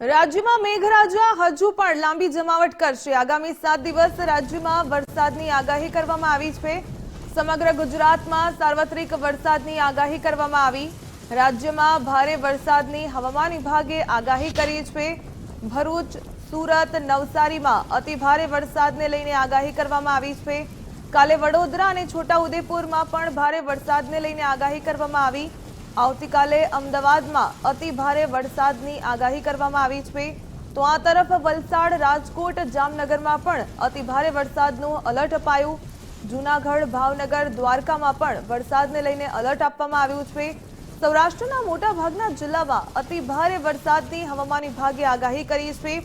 રાજ્યમાં મેઘરાજા હજુ પણ લાંબી જમાવટ કરશે. આગામી સાત દિવસ રાજ્યમાં વરસાદની આગાહી કરવામાં આવી છે. સમગ્ર ગુજરાતમાં સાર્વત્રિક વરસાદની આગાહી કરવામાં આવી. રાજ્યમાં ભારે વરસાદની હવામાન વિભાગે આગાહી કરી છે. ભરૂચ, સુરત, નવસારીમાં અતિ ભારે વરસાદને લઈને આગાહી કરવામાં આવી છે. કાલે વડોદરા અને છોટાઉદેપુરમાં પણ ભારે વરસાદને લઈને આગાહી કરવામાં આવી. આવતીકાલે અમદાવાદમાં અતિ ભારે વરસાદની આગાહી કરવામાં આવી છે. તો આ તરફ વલસાડ, રાજકોટ, જામનગરમાં પણ અતિ ભારે વરસાદનું અલર્ટ અપાયું. જૂનાગઢ, ભાવનગર, દ્વારકામાં પણ વરસાદને લઈને અલર્ટ આપવામાં આવ્યું છે. સૌરાષ્ટ્રના મોટાભાગના જિલ્લામાં અતિ ભારે વરસાદની હવામાન વિભાગે આગાહી કરી છે.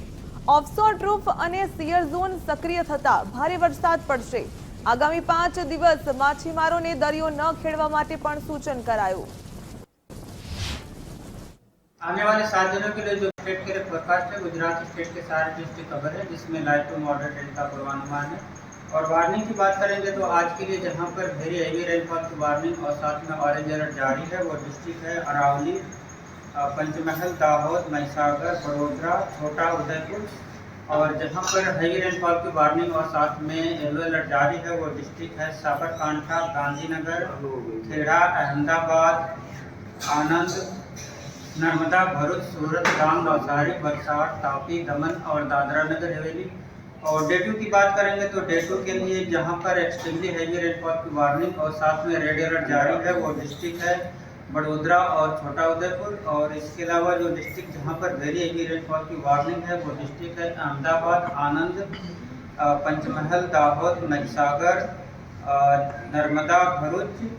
ઓફશોર ટ્રૂફ અને સિયર ઝોન સક્રિય થતા ભારે વરસાદ પડશે. આગામી પાંચ દિવસ માછીમારોને દરિયો ન ખેડવા માટે પણ સૂચન કરાયું. आने वाले सात दिनों के लिए जो स्टेट के लिए फोरकास्ट है, गुजरात स्टेट के सारे डिस्ट्रिक्ट कवर है, जिसमें लाइट टू मॉडरेट रेन का पूर्वानुमान है। और वार्निंग की बात करेंगे तो आज के लिए जहाँ पर वेरी हेवी रेनफॉल की वार्निंग और साथ में ऑरेंज अलर्ट जारी है, वो डिस्ट्रिक्ट है अरावली पंचमहल, दाहोद, महिसागर बड़ोदरा छोटा उदयपुर। और जहाँ पर हेवी रेनफॉल की वार्निंग और साथ में येलो अलर्ट जारी है, वो डिस्ट्रिक्ट है साबरकांठा, गांधीनगर, खेड़ा, अहमदाबाद, आनंद नर्मदा, भरूच, सूरत डांग नवसारी वलसाड़ तापी, दमन और दादरा नगर हवेली और डेटू की बात करेंगे तो डेटू के लिए जहाँ पर एक्सट्रीमली हैवी रेनफॉल की वार्निंग और साथ में रेड अलर्ट जारी है, वो डिस्ट्रिक्ट है बड़ोदरा और छोटा उदयपुर। और इसके अलावा जो डिस्ट्रिक्ट जहाँ पर वेरी हैवी रेनफॉल की वार्निंग है, वो डिस्ट्रिक्ट है अहमदाबाद, आनंद पंचमहल, दाहोद महिसागर नर्मदा, भरूच